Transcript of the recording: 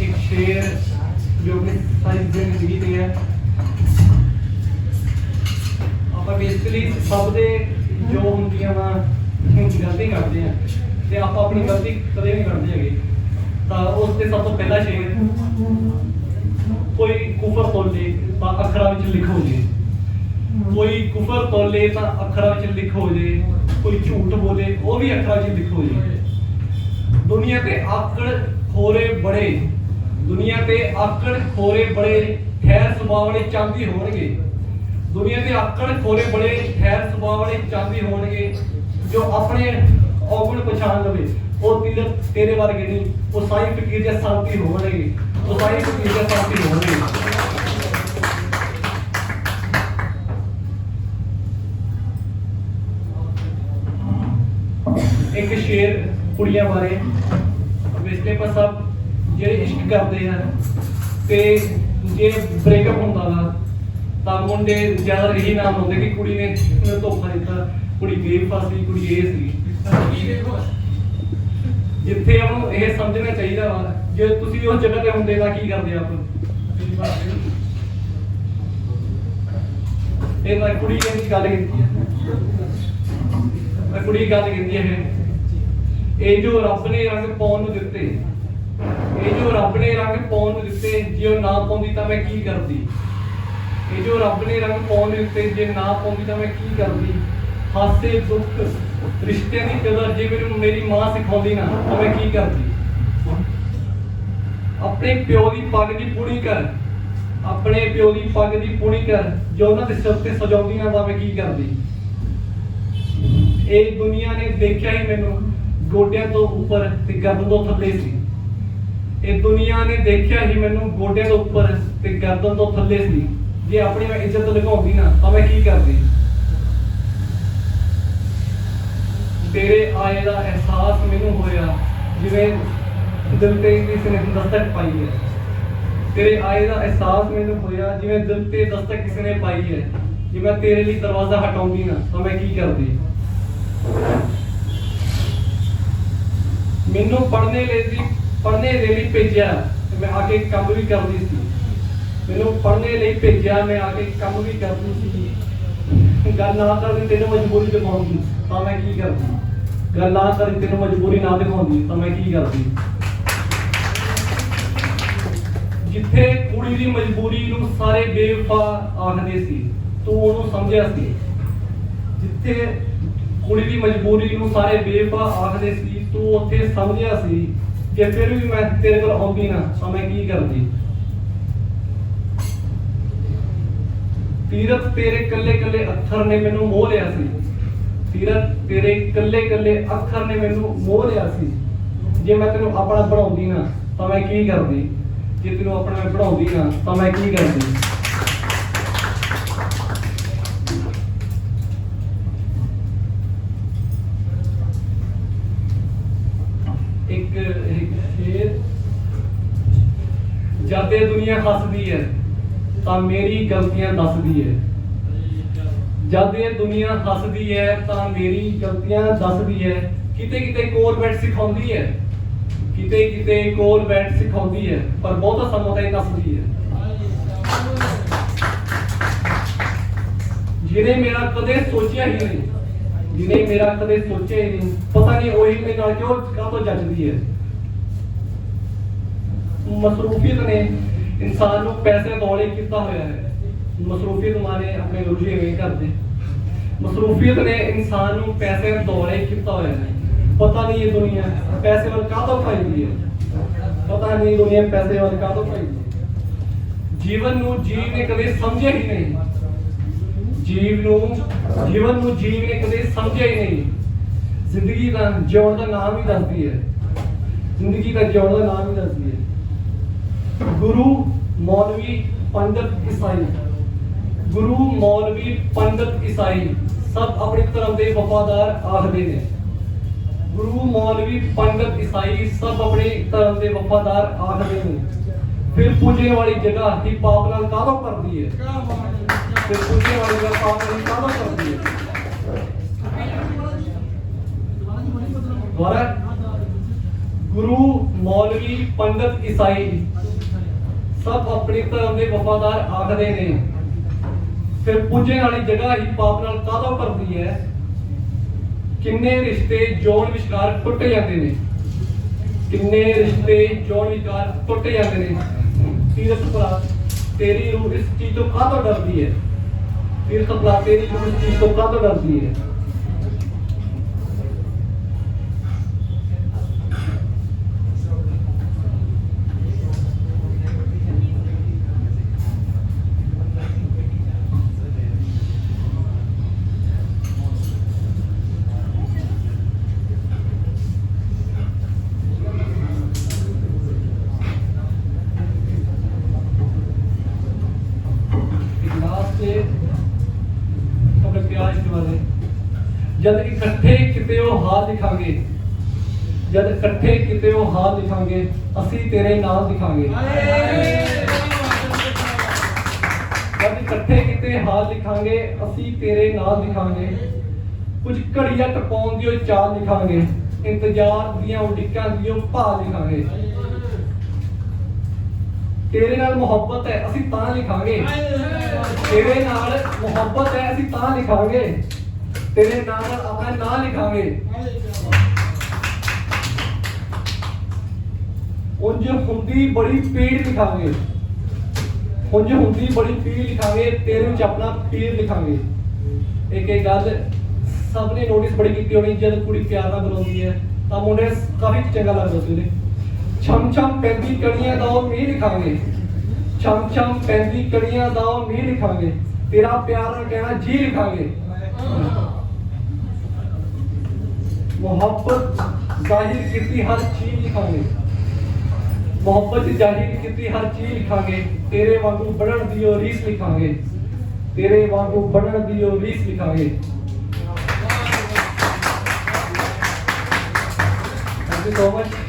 ਇੱਕ ਸ਼ੇਰ ਜੋ ਕਿ ਸਾਰੀ ਜ਼ਿੰਦਗੀ ਦੇ ਹੈ। ਆਪਾਂ ਬੇਸਿਕਲੀ ਸਭ ਦੇ ਜੋ ਹੁੰਦੀਆਂ ਵਾ ਗਲਤੀ ਕਰਦੇ ਆ ਤੇ ਆਪਾਂ ਆਪਣੀ ਗਲਤੀ ਕਦੇ ਨਹੀਂ ਕਰਦੇ ਹੈਗੇ। ਤਾਂ ਉਸ ਤੇ ਸਭ ਤੋਂ ਪਹਿਲਾ ਸ਼ੇਰ, ਕੋਈ ਕੁਫਰ ਤੋਲੇ ਤਾਂ ਅੱਖਰਾਂ ਵਿੱਚ ਲਿਖੋ ਜੀ। ਕੋਈ ਕੁਫਰ ਤੋਲੇ ਤਾਂ ਅੱਖਰਾਂ ਵਿੱਚ ਲਿਖੋ ਜੀ, ਕੋਈ ਝੂਠ ਬੋਲੇ, ਉਹ ਵੀ ਅੱਖਰਾਂ ਵਿੱਚ ਲਿਖੋ ਜੀ। ਦੁਨੀਆ ਤੇ ਆਕੜ ਖੋਰੇ ਬੜੇ ਦੁਨੀਆ ਤੇ ਆਕੜ ਖੋਰੇ ਬੜੇ ਖੈਰ ਸੁਭਾਅ ਵਾਲੇ ਚਾਂਦੀ ਹੋਣਗੇ। ਦੁਨੀਆ ਤੇ ਆਕੜ ਖੋਰੇ ਬੜੇ ਖੈਰ ਸੁਭਾਅ ਵਾਲੇ ਚਾਂਦੀ ਹੋਣਗੇ, ਜੋ ਆਪਣੇ ਔਗਣ ਪਛਾਣ ਲਵੇ। ਉਹ ਤਿਲ ਤੇਰੇ ਵਰਗੇ ਨਹੀਂ, ਉਹ ਸਾਈ ਫਕੀਰ ਦੇ ਸਾਥੀ ਹੋਣਗੇ। ਉਹ ਸਾਈ ਫਕੀਰ ਦੇ ਸਾਥੀ ਹੋਣਗੇ। ਇੱਕ ਸ਼ੇਰ ਕੁੜੀਆਂ ਬਾਰੇ। ਵਿਸਲੇ ਪਰ ਸਭ ਜਿਹੜੇ ਇਸ਼ਕ ਕਰਦੇ ਆ ਤੇ ਜੇ ਬ੍ਰੇਕਅਪ ਹੁੰਦਾ ਵਾ ਤਾਂ ਮੁੰਡੇ ਜ਼ਿਆਦਾ ਇਹੀ ਨਾਮ ਹੁੰਦੇ ਕਿ ਕੁੜੀ ਨੇ ਮੈਨੂੰ ਧੋਖਾ ਦਿੱਤਾ, ਕੁੜੀ ਬੇਫਾਸੀ ਕੁੜੀ ਇਹ ਸੀ। ਜਿੱਥੇ ਉਹਨੂੰ ਇਹ ਸਮਝਣਾ ਚਾਹੀਦਾ ਵਾ, ਜੇ ਤੁਸੀਂ ਉਸ ਜਗ੍ਹਾ ਤੇ ਹੁੰਦੇ ਤਾਂ ਕੀ ਕਰਦੇ ਆਪ? ਇਹ ਤਾਂ ਕੁੜੀ ਕਹਿੰਦੀ ਗੱਲ ਕੀਤੀ ਹੈ ਮੈਂ ਕੁੜੀ ਗੱਲ ਕਹਿੰਦੀ ਹੈ ਇਹ ਜੋ ਰੱਬ ਨੇ ਰੰਗ ਪਾਉਣ ਨੂੰ ਦਿੱਤੇ, ਇਹ ਜੋ ਰੱਬ ਨੇ ਰੰਗ ਪਾਉਣ ਨੂੰ ਦਿੱਤੇ, ਜੇ ਉਹ ਨਾ ਪਾਉਂਦੀ ਤਾਂ ਮੈਂ ਕੀ ਕਰਦੀ? ਇਹ ਜੋ ਰੱਬ ਨੇ ਰੰਗ ਪਾਉਣ ਨੂੰ ਦਿੱਤੇ, ਜੇ ਨਾ ਪਾਉਂਦੀ ਤਾਂ ਮੈਂ ਕੀ ਕਰਦੀ? ਹਾਸੇ, ਦੁੱਖ ਰਿਸ਼ਤਿਆਂ ਦੀ ਕਦਰ, ਜੇ ਮੈਨੂੰ ਮੇਰੀ ਮਾਂ ਸਿਖਾਉਂਦੀ ਨਾ, ਤਾਂ ਮੈਂ ਕੀ ਕਰਦੀ? ਆਪਣੇ ਪਿਓ ਦੀ ਪੱਗ ਦੀ ਪੂਣੀ ਕਰ। ਆਪਣੇ ਪਿਓ ਦੀ ਪੱਗ ਦੀ ਪੂਣੀ ਕਰ। ਜੋ ਉਹਨਾਂ ਦੇ ਸਿਰ ਤੇ ਸਜਾਉਂਦੀ ਨਾ ਤਾਂ ਮੈਂ ਕੀ ਕਰਦੀ? ਇਹ ਦੁਨੀਆ ਨੇ ਦੇਖਿਆ ਹੀ ਮੈਨੂੰ। ਗੋਡਿਆਂ ਤੋਂ ਉੱਪਰ ਤੇ ਗਰਦਨ ਤੋਂ ਥੱਲੇ ਸੀ। ਇਹ ਦੁਨੀਆ ਨੇ ਦੇਖਿਆ ਹੀ ਮੈਨੂੰ ਗੋਡਿਆਂ ਤੋਂ ਉੱਪਰ ਤੇ ਗਰਦਨ ਤੋਂ ਥੱਲੇ ਸੀ। ਜੇ ਆਪਣੀ ਮੈਂ ਇੱਜ਼ਤ ਲਗਾਉਂਦੀ ਨਾ, ਤਾਂ ਮੈਂ ਕੀ ਕਰਦੀ? ਤੇਰੇ ਆਏ ਦਾ ਅਹਿਸਾਸ ਮੈਨੂੰ ਹੋਇਆ, ਜਿਵੇਂ ਦਿਲ ਤੇ ਕਿਸੇ ਨੇ ਦਸਤਕ ਪਾਈ ਹੈ। ਤੇਰੇ ਆਏ ਦਾ ਅਹਿਸਾਸ ਮੈਨੂੰ ਹੋਇਆ, ਜਿਵੇਂ ਦਿਲ ਤੇ ਦਸਤਕ ਕਿਸੇ ਨੇ ਪਾਈ ਹੈ। ਜੇ ਮੈਂ ਤੇਰੇ ਲਈ ਦਰਵਾਜ਼ਾ ਹਟਾਉਂਦੀ ਨਾ, ਤਾਂ ਮੈਂ ਕੀ ਕਰਦੀ? ਮੈਨੂੰ ਪੜ੍ਹਨੇ ਲਈ ਸੀ ਪੜ੍ਹਨੇ ਦੇ ਲਈ ਭੇਜਿਆ ਮੈਂ ਆ ਕੇ ਕੰਮ ਵੀ ਕਰਦੀ ਸੀ। ਮੈਨੂੰ ਪੜ੍ਹਨੇ ਲਈ ਭੇਜਿਆ, ਮੈਂ ਆ ਕੇ ਕੰਮ ਵੀ ਕਰਦੀ ਸੀ। ਗੱਲ ਨਾ ਕਰਦੀ ਤੈਨੂੰ ਮਜਬੂਰੀ ਦਿਖਾਉਂਦੀ, ਤਾਂ ਮੈਂ ਕੀ ਕਰਦੀ? ਗੱਲ ਨਾ ਕਰਦੀ ਤੈਨੂੰ ਮਜਬੂਰੀ ਨਾ ਦਿਖਾਉਂਦੀ, ਤਾਂ ਮੈਂ ਕੀ ਕਰਦੀ? ਜਿੱਥੇ ਕੁੜੀ ਦੀ ਮਜਬੂਰੀ ਨੂੰ ਸਾਰੇ ਬੇਵਫਾ ਆਖਦੇ ਸੀ, ਤੂੰ ਉਹਨੂੰ ਸਮਝਿਆ ਸੀ। ਜਿੱਥੇ ਕੁੜੀ ਦੀ ਮਜਬੂਰੀ ਨੂੰ ਸਾਰੇ ਬੇਵਫਾ ਆਖਦੇ ਸੀ ਤੂੰ ਉੱਥੇ ਸਮਝਿਆ ਸੀ ਕਿ ਫਿਰ ਵੀ ਮੈਂ ਤੇਰੇ ਕੋਲ ਆਉਂਦੀ ਨਾ ਤਾਂ ਮੈਂ ਕੀ ਕਰਦੀ? ਤੀਰਤ ਤੇਰੇ ਕੱਲੇ ਕੱਲੇ ਅੱਖਰ ਨੇ ਮੈਨੂੰ ਮੋਹ ਲਿਆ ਸੀ। ਤੀਰਤ ਤੇਰੇ ਕੱਲੇ ਕੱਲੇ ਅੱਖਰ ਨੇ ਮੈਨੂੰ ਮੋਹ ਲਿਆ ਸੀ। ਜੇ ਮੈਂ ਤੈਨੂੰ ਆਪਣਾ ਬਣਾਉਂਦੀ ਨਾ, ਤਾਂ ਮੈਂ ਕੀ ਕਰਦੀ? ਜੇ ਤੈਨੂੰ ਆਪਣਾ ਮੈਂ ਬਣਾਉਂਦੀ ਨਾ, ਤਾਂ ਮੈਂ ਕੀ ਕਰਦੀ? ਜਦ ਇਹ ਦੁਨੀਆ ਹੱਸਦੀ ਹੈ, ਤਾਂ ਮੇਰੀ ਗਲਤੀਆਂ ਦੱਸਦੀ ਹੈ। ਜਦ ਇਹ ਦੁਨੀਆ ਹੱਸਦੀ ਹੈ, ਤਾਂ ਮੇਰੀ ਗਲਤੀਆਂ ਦੱਸਦੀ ਹੈ। ਕਿਤੇ ਕਿਤੇ ਕੋਲ ਸਿਖਾਉਂਦੀ ਹੈ। ਕਿਤੇ ਕਿਤੇ ਕੋਲ ਸਿਖਾਉਂਦੀ ਹੈ, ਪਰ ਬਹੁਤਾ ਸਮਾਂ ਤਾਂ ਇਹ ਦੱਸਦੀ ਹੈ। ਜਿਹਨੇ ਮੇਰਾ ਕਦੇ ਸੋਚਿਆ ਹੀ ਨਹੀਂ, ਜਿਹਨੇ ਮੇਰਾ ਕਦੇ ਸੋਚਿਆ ਹੀ ਨਹੀਂ, ਪਤਾ ਨਹੀਂ ਉਹੀ ਮੇਰੇ ਨਾਲ ਕਿਉਂ ਕਾਹਤੋਂ ਜੱਜਦੀ ਹੈ। ਮਸਰੂਫੀਅਤ ਨੇ ਇਨਸਾਨ ਨੂੰ ਪੈਸੇ ਦੌਲੇ ਕੀਤਾ ਹੋਇਆ ਹੈ। ਮਸਰੂਫੀਅਤ ਮਾਨੇ ਆਪਣੇ ਰੁਝੇ ਐਵੇਂ ਕਰਦੇ ਮਸਰੂਫੀਅਤ ਨੇ ਇਨਸਾਨ ਨੂੰ ਪੈਸੇ ਦੌਲੇ ਕੀਤਾ ਹੋਇਆ ਹੈ। ਪਤਾ ਨਹੀਂ ਇਹ ਦੁਨੀਆ ਪੈਸੇ ਵੱਲ ਕਾਹਤੋਂ ਭੱਜਦੀ ਹੈ? ਪਤਾ ਨਹੀਂ ਦੁਨੀਆ ਪੈਸੇ ਵੱਲ ਕਾਹਤੋਂ ਭੱਜਦੀ ਜੀਵਨ ਨੂੰ ਜੀਵ ਨੇ ਕਦੇ ਸਮਝਿਆ ਹੀ ਨਹੀਂ। ਜੀਵ ਨੂੰ, ਜੀਵਨ ਨੂੰ ਜੀਵ ਨੇ ਕਦੇ ਸਮਝਿਆ ਹੀ ਨਹੀਂ। ਜ਼ਿੰਦਗੀ ਦਾ ਜਿਉਣ ਦਾ ਨਾਮ ਹੀ ਦੱਸਦੀ ਹੈ। ਜ਼ਿੰਦਗੀ ਦਾ ਜਿਉਣ ਦਾ ਨਾਮ ਹੀ ਦੱਸਦੀ ਹੈ। ਗੁਰੂ ਮੌਲਵੀ ਪੰਡਤ ਈਸਾਈ ਗੁਰੂ ਮੌਲਵੀ ਪੰਡਤ ਈਸਾਈ ਸਭ ਆਪਣੇ ਧਰਮ ਦੇ ਵਫਾਦਾਰ ਆਖਦੇ ਨੇ। ਗੁਰੂ ਮੌਲਵੀ ਪੰਡਤ ਈਸਾਈ ਸਭ ਆਪਣੇ ਧਰਮ ਦੇ ਵਫਾਦਾਰ ਆਖਦੇ ਨੇ। ਫਿਰ ਪੂਜੇ ਵਾਲੀ ਜਗ੍ਹਾ ਹੀ ਪਾਪ ਨਾਲ ਕਾਹਦੋਂ ਕਰਦੀ ਹੈ ਫਿਰ ਪੂਜੇ ਵਾਲੀ ਜਗ੍ਹਾ ਪਾਪ ਨਾਲ ਕਾਹਦੋਂ ਕਰਦੀ ਹੈ ਦੁਆਰਾ ਗੁਰੂ ਮੌਲਵੀ ਪੰਡਤ ਈਸਾਈ ਸਭ ਆਪਣੀ ਧਰਮ ਦੇ ਵਫਾਦਾਰ ਆਖਦੇ ਨੇ। ਫਿਰ ਪੂਜਣ ਵਾਲੀ ਜਗ੍ਹਾ ਹੀ ਪਾਪ ਨਾਲ ਕਾਹਦਾ ਭਰਦੀ ਹੈ? ਕਿੰਨੇ ਰਿਸ਼ਤੇ ਜੋੜ ਵਿਚਕਾਰ ਟੁੱਟ ਜਾਂਦੇ ਨੇ। ਕਿੰਨੇ ਰਿਸ਼ਤੇ ਜੋੜ ਵਿਚਕਾਰ ਟੁੱਟ ਜਾਂਦੇ ਨੇ। ਤੀਰਥ ਭਰਾ, ਤੇਰੀ ਰੂਹ ਇਸ ਚੀਜ਼ ਤੋਂ ਕਾਹਤੋਂ ਡਰਦੀ ਹੈ? ਤੀਰਥ ਭਰਾ, ਤੇਰੀ ਰੂਹ ਇਸ ਚੀਜ਼ ਤੋਂ ਕਾਹਤੋਂ ਡਰਦੀ ਹੈ ਇਤਿਹਾਸ ਦੇ ਆਪਣੇ ਪਿਆਰ ਦੇ ਬਾਰੇ ਜਦ ਇਕੱਠੇ ਕਿਤੇ ਉਹ ਹਾਲ ਲਿਖਾਂਗੇ ਜਦ ਇਕੱਠੇ ਕਿਤੇ ਉਹ ਹਾਲ ਲਿਖਾਂਗੇ ਅਸੀਂ ਤੇਰੇ ਨਾਲ ਲਿਖਾਂਗੇ ਜਦ ਇਕੱਠੇ ਕਿਤੇ ਹਾਲ ਲਿਖਾਂਗੇ ਅਸੀਂ ਤੇਰੇ ਨਾਲ ਲਿਖਾਂਗੇ ਕੁਝ ਘੜੀਆਂ ਟਪਾਉਣ ਦੀ ਉਹ ਚਾਲ ਲਿਖਾਂਗੇ ਇੰਤਜ਼ਾਰ ਦੀਆਂ ਉਡੀਕਾਂ ਦੀ ਉਹ ਭਾਲ ਲਿਖਾਂਗੇ ਤੇਰੇ ਨਾਲ ਮੁਹੱਬਤ ਹੈ, ਅਸੀਂ ਤਾਂ ਲਿਖਾਂਗੇ ਤੇਰੇ ਨਾਲ ਮੁਹੱਬਤ ਹੈ, ਅਸੀਂ ਤਾਂ ਲਿਖਾਂਗੇ ਤੇਰੇ ਨਾਲ ਆਪਣਾ ਨਾਂ ਲਿਖਾਂਗੇ। ਉਂਝ ਹੁੰਦੀ ਬੜੀ ਪੀੜ ਲਿਖਾਂਗੇ। ਉਂਝ ਹੁੰਦੀ ਬੜੀ ਪੀੜ ਲਿਖਾਂਗੇ, ਤੇਰੇ ਵਿੱਚ ਆਪਣਾ ਪੀਰ ਲਿਖਾਂਗੇ। ਇੱਕ ਇਹ ਗੱਲ ਸਭ ਨੇ ਨੋਟਿਸ ਬੜੀ ਕੀਤੀ ਹੋਣੀ, ਜਦ ਕੁੜੀ ਪਿਆਰ ਨਾਲ ਬੁਲਾਉਂਦੀ ਹੈ, ਤਾਂ ਮੁੰਡੇ ਕਾਫੀ ਚੰਗਾ ਲੱਗਦਾ ਸੀ ਉਹਦੇ। ਛਮ ਛਮ ਪੈਂਦੀ ਕਣੀਆਂ ਦਾ ਉਹ ਮੀਂਹ ਲਿਖਾਂਗੇ। ਛਮ ਛਮ ਪੈਂਦੀ ਕਣੀਆਂ ਦਾ ਉਹ ਮੀਂਹ ਲਿਖਾਂਗੇ। ਤੇਰਾ ਪਿਆਰ ਨਾਲ ਕਹਿਣਾ ਜੀ ਲਿਖਾਂਗੇ। ਮੁਹੱਬਤ ਜ਼ਾਹਿਰ ਕੀਤੀ ਹਰ ਚੀਜ਼ ਲਿਖਾਂਗੇ ਮੁਹੱਬਤ ਜ਼ਾਹਿਰ ਕੀਤੀ ਹਰ ਚੀਜ਼ ਲਿਖਾਂਗੇ ਤੇਰੇ ਵਾਂਗੂ ਬਣਨ ਦੀ ਉਹ ਰੀਸ ਲਿਖਾਂਗੇ ਤੇਰੇ ਵਾਂਗੂ ਬਣਨ ਦੀ ਉਹ ਰੀਸ ਲਿਖਾਂਗੇ ਥੈਂਕ ਯੂ ਸੋ ਮਚ